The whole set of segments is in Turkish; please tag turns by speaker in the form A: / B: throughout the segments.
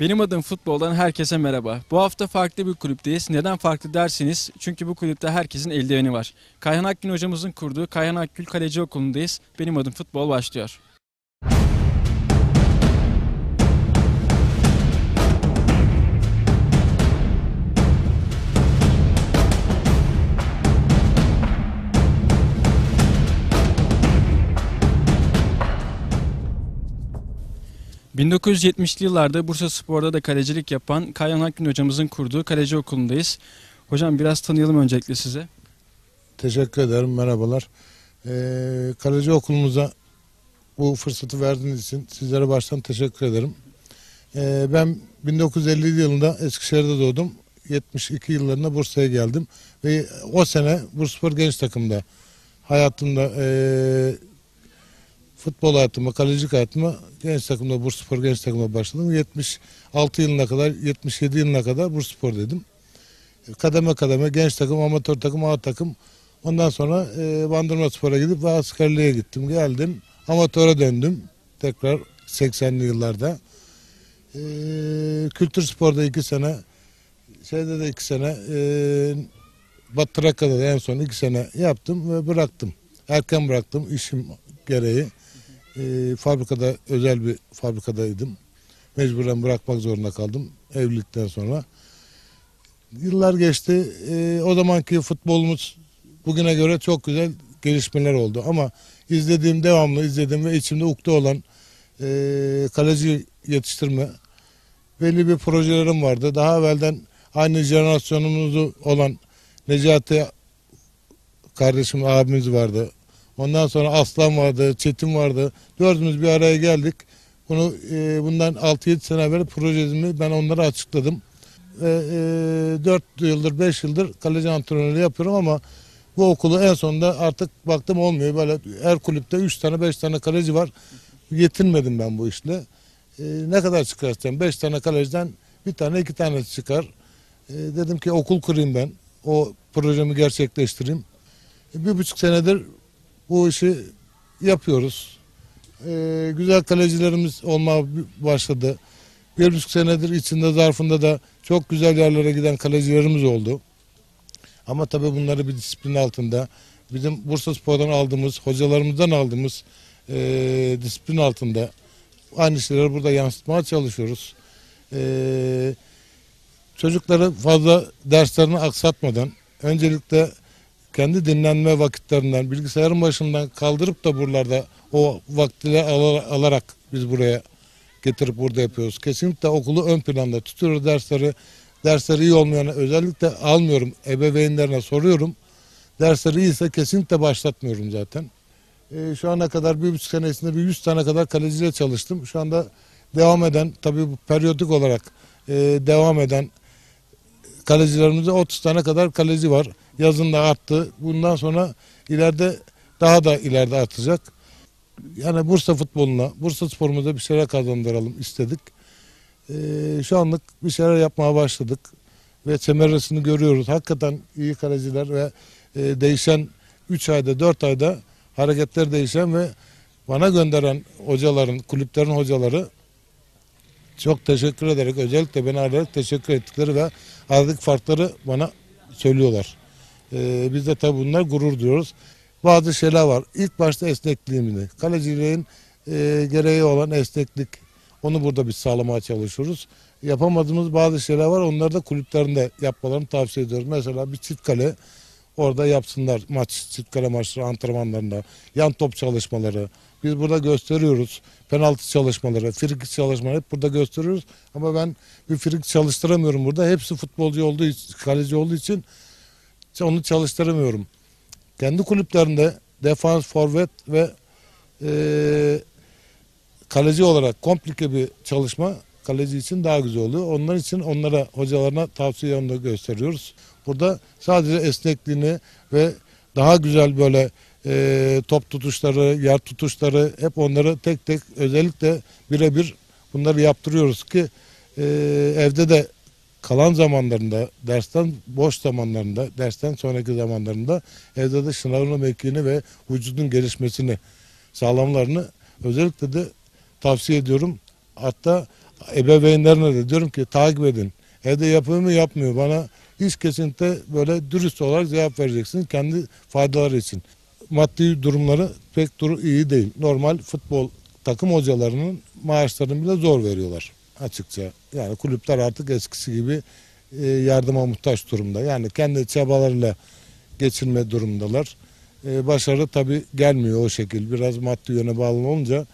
A: Benim adım futboldan herkese merhaba. Bu hafta farklı bir kulüpteyiz. Neden farklı dersiniz? Çünkü bu kulüpte herkesin eldiveni var. Kayhan Akgün hocamızın kurduğu Kayhan Akgül Kaleci Okulu'ndayız. Benim adım futbol başlıyor. ...1970'li yıllarda Bursa Spor'da da kalecilik yapan Kayhan Akgün hocamızın kurduğu kaleci okulundayız. Hocam biraz tanıyalım öncelikle size.
B: Teşekkür ederim. Merhabalar. Ee, kaleci okulumuza bu fırsatı verdiğiniz için sizlere baştan teşekkür ederim. Ee, ben 1950 yılında Eskişehir'de doğdum. 72 yıllarında Bursa'ya geldim. Ve o sene Bursaspor genç takımda hayatımda ee, futbol hayatıma, kalecilik hayatıma genç takımda Bursaspor genç takımda başladım. 76 yılına kadar, 77 yılına kadar Bursaspor dedim. Kademe kademe genç takım, amatör takım, A takım. Ondan sonra e, Bandırma Spor'a gidip ve askerliğe gittim. Geldim. Amatöre döndüm. Tekrar 80'li yıllarda. E, Kültür Spor'da iki sene. Şeyde de iki sene. E, Batı Trakya'da da en son iki sene yaptım ve bıraktım. Erken bıraktım işim gereği. E, fabrikada özel bir fabrikadaydım. Mecburen bırakmak zorunda kaldım evlilikten sonra. Yıllar geçti. E, o zamanki futbolumuz bugüne göre çok güzel gelişmeler oldu. Ama izlediğim, devamlı izlediğim ve içimde ukde olan e, kaleci yetiştirme belli bir projelerim vardı. Daha evvelden aynı jenerasyonumuzu olan Necati kardeşim, abimiz vardı. Ondan sonra Aslan vardı, Çetin vardı. Dördümüz bir araya geldik. Bunu e, bundan 6-7 sene evvel projemi ben onlara açıkladım. Ve e, 4 yıldır 5 yıldır kaleci antrenörlüğü yapıyorum ama bu okulu en sonunda artık baktım olmuyor. Böyle her kulüpte 3 tane 5 tane kaleci var. Yetinmedim ben bu işle. E, ne kadar çıkartacağım? 5 tane kaleciden bir tane iki tane çıkar. E, dedim ki okul kurayım ben. O projemi gerçekleştireyim. E, bir buçuk senedir bu işi yapıyoruz. E, güzel kalecilerimiz olmaya başladı. Bir buçuk senedir içinde zarfında da çok güzel yerlere giden kalecilerimiz oldu. Ama tabii bunları bir disiplin altında bizim Bursa Spor'dan aldığımız, hocalarımızdan aldığımız e, disiplin altında aynı şeyleri burada yansıtmaya çalışıyoruz. E, çocukları fazla derslerini aksatmadan öncelikle kendi dinlenme vakitlerinden bilgisayarın başından kaldırıp da buralarda o vaktiyle alarak biz buraya getirip burada yapıyoruz. Kesinlikle okulu ön planda tutuyoruz dersleri. Dersleri iyi olmayanı özellikle almıyorum. Ebeveynlerine soruyorum. Dersleri iyiyse kesinlikle başlatmıyorum zaten. Ee, şu ana kadar bir buçuk senesinde bir yüz tane kadar kaleciyle çalıştım. Şu anda devam eden tabii bu periyodik olarak e, devam eden kalecilerimizde 30 tane kadar kaleci var. Yazın da arttı. Bundan sonra ileride daha da ileride artacak. Yani Bursa futboluna, Bursa sporumuza bir şeyler kazandıralım istedik. Ee, şu anlık bir şeyler yapmaya başladık. Ve semeresini görüyoruz. Hakikaten iyi kaleciler ve e, değişen 3 ayda 4 ayda hareketler değişen ve bana gönderen hocaların, kulüplerin hocaları çok teşekkür ederek özellikle beni arayarak teşekkür ettikleri ve aradık farkları bana söylüyorlar. Ee, biz de tabii bunlar gurur duyuyoruz. Bazı şeyler var. İlk başta esnekliğimini, kaleciliğin e, gereği olan esneklik onu burada biz sağlamaya çalışıyoruz. Yapamadığımız bazı şeyler var. Onları da kulüplerinde yapmalarını tavsiye ediyoruz. Mesela bir çift kale orada yapsınlar maç, çift kale maçları antrenmanlarında. Yan top çalışmaları. Biz burada gösteriyoruz. Penaltı çalışmaları, frikik çalışmaları hep burada gösteriyoruz. Ama ben bir frik çalıştıramıyorum burada. Hepsi futbolcu olduğu için, kaleci olduğu için onu çalıştıramıyorum. Kendi kulüplerinde defans, forvet ve e, kaleci olarak komplike bir çalışma kaleci için daha güzel oluyor. Onlar için onlara hocalarına tavsiye gösteriyoruz. Burada sadece esnekliğini ve daha güzel böyle e, top tutuşları, yer tutuşları hep onları tek tek özellikle birebir bunları yaptırıyoruz ki e, evde de kalan zamanlarında, dersten boş zamanlarında, dersten sonraki zamanlarında evde de sınavını mevkini ve vücudun gelişmesini sağlamlarını özellikle de tavsiye ediyorum. Hatta ebeveynlerine de diyorum ki takip edin. Evde yapıyor mu yapmıyor. Bana hiç kesinlikle böyle dürüst olarak cevap vereceksin kendi faydaları için. Maddi durumları pek dur iyi değil. Normal futbol takım hocalarının maaşlarını bile zor veriyorlar açıkça. Yani kulüpler artık eskisi gibi e, yardıma muhtaç durumda. Yani kendi çabalarıyla geçirme durumundalar. E, başarı tabi gelmiyor o şekil. Biraz maddi yöne bağlı olunca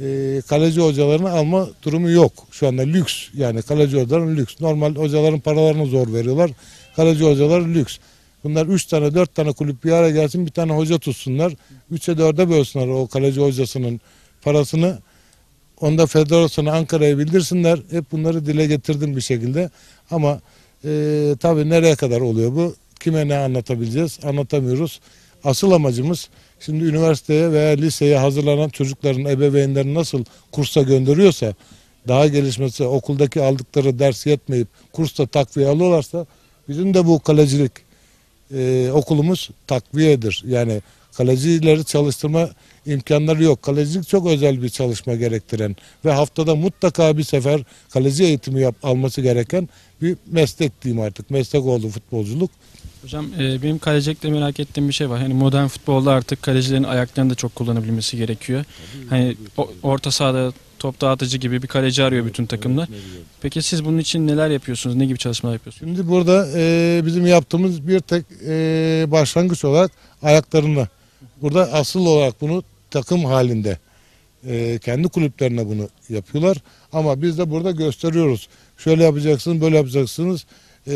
B: e, kaleci hocalarını alma durumu yok. Şu anda lüks yani kaleci hocaların lüks. Normal hocaların paralarını zor veriyorlar. Kaleci hocalar lüks. Bunlar 3 tane 4 tane kulüp bir araya gelsin bir tane hoca tutsunlar. 3'e 4'e bölsünler o kaleci hocasının parasını. Onda federasyona Ankara'ya bildirsinler. Hep bunları dile getirdim bir şekilde. Ama e, tabii nereye kadar oluyor bu? Kime ne anlatabileceğiz? Anlatamıyoruz. Asıl amacımız şimdi üniversiteye veya liseye hazırlanan çocukların ebeveynlerini nasıl kursa gönderiyorsa daha gelişmesi okuldaki aldıkları ders yetmeyip kursta takviye alıyorlarsa bizim de bu kalecilik e, okulumuz takviyedir. Yani kalecileri çalıştırma imkanları yok. Kalecilik çok özel bir çalışma gerektiren ve haftada mutlaka bir sefer kaleci eğitimi yap, alması gereken bir meslek diyeyim artık. Meslek oldu futbolculuk.
A: Hocam e, benim kalecilikte merak ettiğim bir şey var. Hani modern futbolda artık kalecilerin ayaklarını da çok kullanabilmesi gerekiyor. Hani o- orta sahada top dağıtıcı gibi bir kaleci arıyor bütün takımlar. Peki siz bunun için neler yapıyorsunuz? Ne gibi çalışmalar yapıyorsunuz?
B: Şimdi burada e, bizim yaptığımız bir tek e, başlangıç olarak ayaklarını. Burada asıl olarak bunu takım halinde e, kendi kulüplerine bunu yapıyorlar. Ama biz de burada gösteriyoruz. Şöyle yapacaksınız, böyle yapacaksınız. E,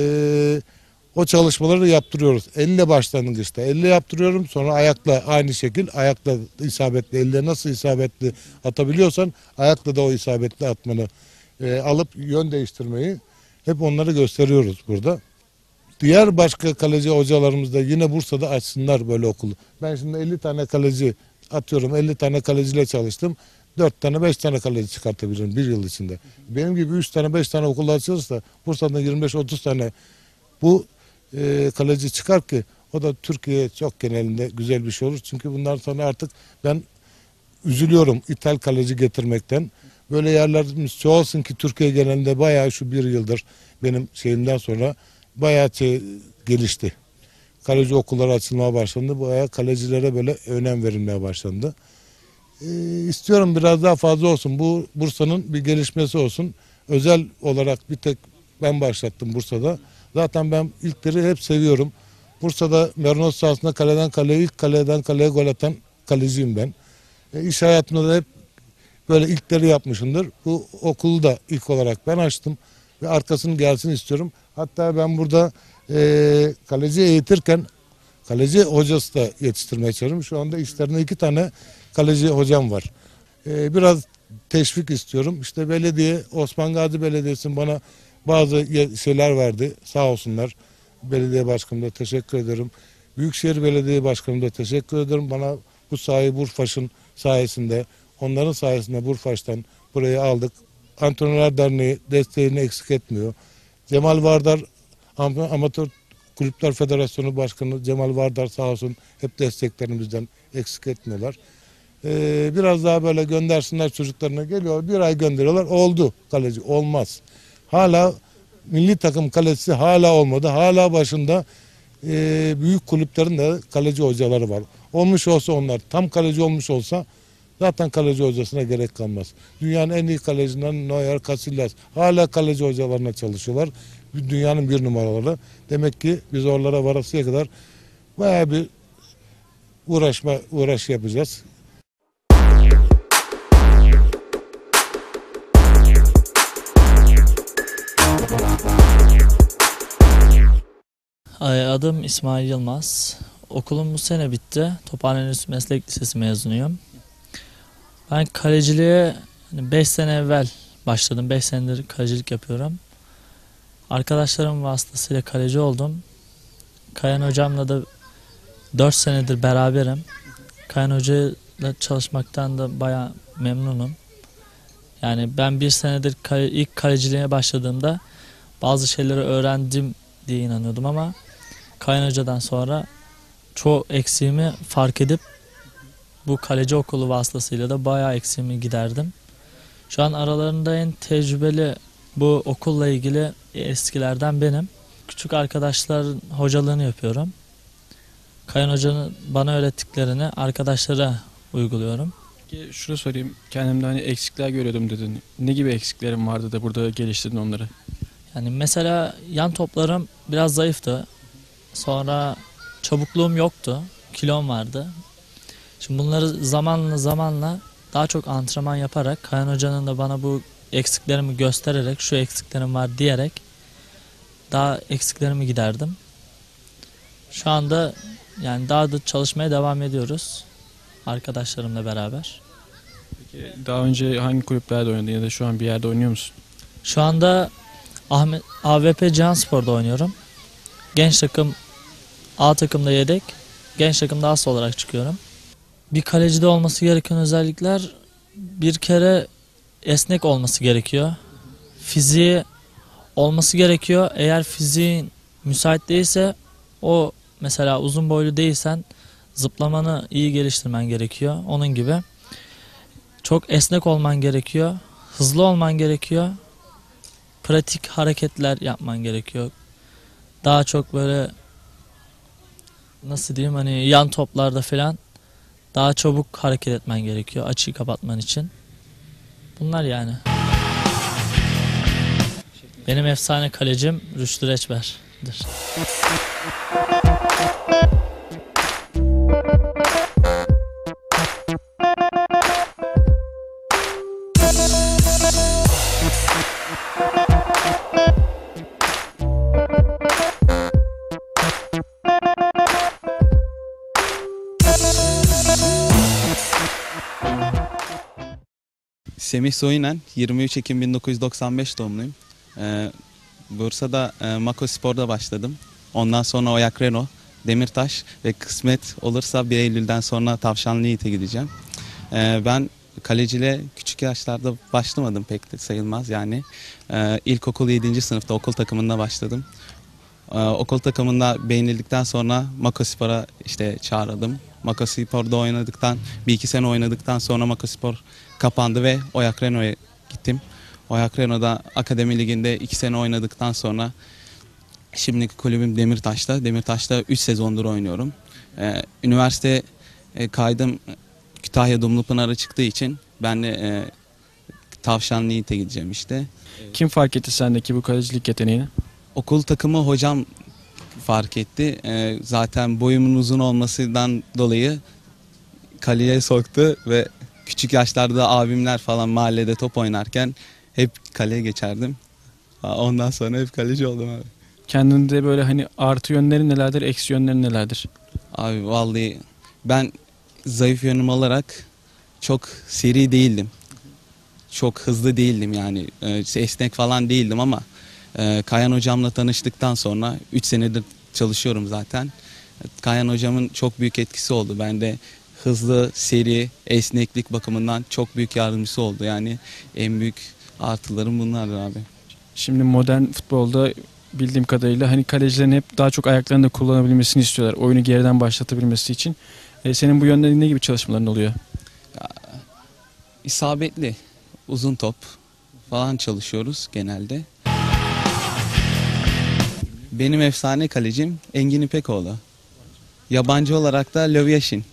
B: o çalışmaları yaptırıyoruz. Elle başlangıçta. Elle yaptırıyorum. Sonra ayakla aynı şekil. Ayakla isabetli. Elle nasıl isabetli atabiliyorsan ayakla da o isabetli atmanı e, alıp yön değiştirmeyi hep onları gösteriyoruz burada. Diğer başka kaleci hocalarımız da yine Bursa'da açsınlar böyle okulu. Ben şimdi 50 tane kaleci atıyorum 50 tane kaleciyle çalıştım. 4 tane 5 tane kaleci çıkartabilirim bir yıl içinde. Benim gibi 3 tane 5 tane okul açılırsa Bursa'da 25-30 tane bu e, kaleci çıkar ki o da Türkiye çok genelinde güzel bir şey olur. Çünkü bundan sonra artık ben üzülüyorum ithal kaleci getirmekten. Böyle yerlerimiz çoğalsın ki Türkiye genelinde bayağı şu bir yıldır benim şeyimden sonra bayağı şey gelişti. Kaleci okulları açılmaya başlandı. Bayağı kalecilere böyle önem verilmeye başlandı. Ee, istiyorum biraz daha fazla olsun. Bu Bursa'nın bir gelişmesi olsun. Özel olarak bir tek ben başlattım Bursa'da. Zaten ben ilkleri hep seviyorum. Bursa'da Merinos sahasında kaleden kaleye ilk kaleden kaleye gol atan kaleciyim ben. E, iş hayatımda da hep böyle ilkleri yapmışımdır. Bu okulu da ilk olarak ben açtım ve arkasının gelsin istiyorum. Hatta ben burada e, kaleci eğitirken kaleci hocası da yetiştirmeye çalışıyorum. Şu anda işlerinde iki tane kaleci hocam var. E, biraz teşvik istiyorum. İşte belediye, Osman Gazi Belediyesi'nin bana bazı şeyler verdi. Sağ olsunlar. Belediye başkanıma da teşekkür ederim. Büyükşehir Belediye Başkanı'na da teşekkür ederim. Bana bu sahayı Burfaş'ın sayesinde, onların sayesinde Burfaş'tan burayı aldık. Antrenörler Derneği desteğini eksik etmiyor. Cemal Vardar Am- Amatör Kulüpler Federasyonu Başkanı Cemal Vardar sağ olsun hep desteklerimizden eksik etmiyorlar. Ee, biraz daha böyle göndersinler çocuklarına geliyor. Bir ay gönderiyorlar. Oldu kaleci. Olmaz. Hala milli takım kalecisi hala olmadı. Hala başında e, büyük kulüplerin de kaleci hocaları var. Olmuş olsa onlar tam kaleci olmuş olsa zaten kaleci hocasına gerek kalmaz. Dünyanın en iyi kalecilerinden Neuer, Casillas hala kaleci hocalarına çalışıyorlar. Dünyanın bir numaraları. Demek ki biz oralara varasıya kadar bayağı bir uğraşma uğraş yapacağız.
C: Adım İsmail Yılmaz. Okulum bu sene bitti. Tophane Meslek Lisesi mezunuyum. Ben kaleciliğe 5 sene evvel başladım. 5 senedir kalecilik yapıyorum. Arkadaşlarım vasıtasıyla kaleci oldum. Kayan hocamla da 4 senedir beraberim. Kayan hocayla çalışmaktan da baya memnunum. Yani ben bir senedir ilk kaleciliğe başladığımda bazı şeyleri öğrendim diye inanıyordum ama Kayan Hoca'dan sonra çoğu eksiğimi fark edip bu kaleci okulu vasıtasıyla da bayağı eksiğimi giderdim. Şu an aralarında en tecrübeli bu okulla ilgili eskilerden benim. Küçük arkadaşların hocalığını yapıyorum. Kayan hocanın bana öğrettiklerini arkadaşlara uyguluyorum.
A: Peki şunu sorayım. Kendimde hani eksikler görüyordum dedin. Ne gibi eksiklerim vardı da burada geliştirdin onları?
C: Yani mesela yan toplarım biraz zayıftı. Sonra çabukluğum yoktu. Kilom vardı. Şimdi bunları zamanla zamanla daha çok antrenman yaparak Kayan Hoca'nın da bana bu eksiklerimi göstererek şu eksiklerim var diyerek daha eksiklerimi giderdim. Şu anda yani daha da çalışmaya devam ediyoruz arkadaşlarımla beraber.
A: Peki daha önce hangi kulüplerde oynadın ya da şu an bir yerde oynuyor musun?
C: Şu anda Ahmet AVP Canspor'da oynuyorum. Genç takım A takımda yedek, genç takımda as olarak çıkıyorum. Bir kalecide olması gereken özellikler bir kere esnek olması gerekiyor. Fiziği olması gerekiyor. Eğer fiziğin müsait değilse o mesela uzun boylu değilsen zıplamanı iyi geliştirmen gerekiyor. Onun gibi. Çok esnek olman gerekiyor. Hızlı olman gerekiyor pratik hareketler yapman gerekiyor. Daha çok böyle nasıl diyeyim hani yan toplarda falan daha çabuk hareket etmen gerekiyor açıyı kapatman için. Bunlar yani. Benim efsane kalecim Rüştü Reçber'dir.
D: Semih Soyunen, 23 Ekim 1995 doğumluyum. Ee, Bursa'da e, Mako Spor'da başladım. Ondan sonra Oyak Renault, Demirtaş ve kısmet olursa 1 Eylül'den sonra Tavşanlı Yiğit'e gideceğim. Ee, ben kaleciliğe küçük yaşlarda başlamadım pek de sayılmaz yani. Ee, ilkokul 7. sınıfta okul takımında başladım. Ee, okul takımında beğenildikten sonra Mako Spor'a işte çağrıldım. Mako Spor'da oynadıktan, bir iki sene oynadıktan sonra Mako Spor kapandı ve Oyak Renault'a gittim. Oyak Renault'da Akademi Ligi'nde 2 sene oynadıktan sonra şimdiki kulübüm Demirtaş'ta. Demirtaş'ta 3 sezondur oynuyorum. Ee, üniversite e, kaydım Kütahya Dumlupınar'a çıktığı için ben de e, Tavşanlı Yiğit'e gideceğim işte.
A: Kim fark etti sendeki bu kalecilik yeteneğini?
D: Okul takımı hocam fark etti. Ee, zaten boyumun uzun olmasından dolayı kaleye soktu ve küçük yaşlarda abimler falan mahallede top oynarken hep kaleye geçerdim. Ondan sonra hep kaleci oldum abi.
A: Kendinde böyle hani artı yönleri nelerdir, eksi yönleri nelerdir?
D: Abi vallahi ben zayıf yönüm olarak çok seri değildim. Çok hızlı değildim yani. Ee, esnek falan değildim ama e, Kayan hocamla tanıştıktan sonra 3 senedir çalışıyorum zaten. Kayan hocamın çok büyük etkisi oldu. Ben de hızlı, seri, esneklik bakımından çok büyük yardımcısı oldu. Yani en büyük artılarım bunlardır abi.
A: Şimdi modern futbolda bildiğim kadarıyla hani kalecilerin hep daha çok ayaklarını da kullanabilmesini istiyorlar. Oyunu geriden başlatabilmesi için. E, senin bu yönde ne gibi çalışmaların oluyor?
D: İsabetli, uzun top falan çalışıyoruz genelde. Benim efsane kalecim Engin İpekoğlu. Yabancı olarak da Lövyaşin.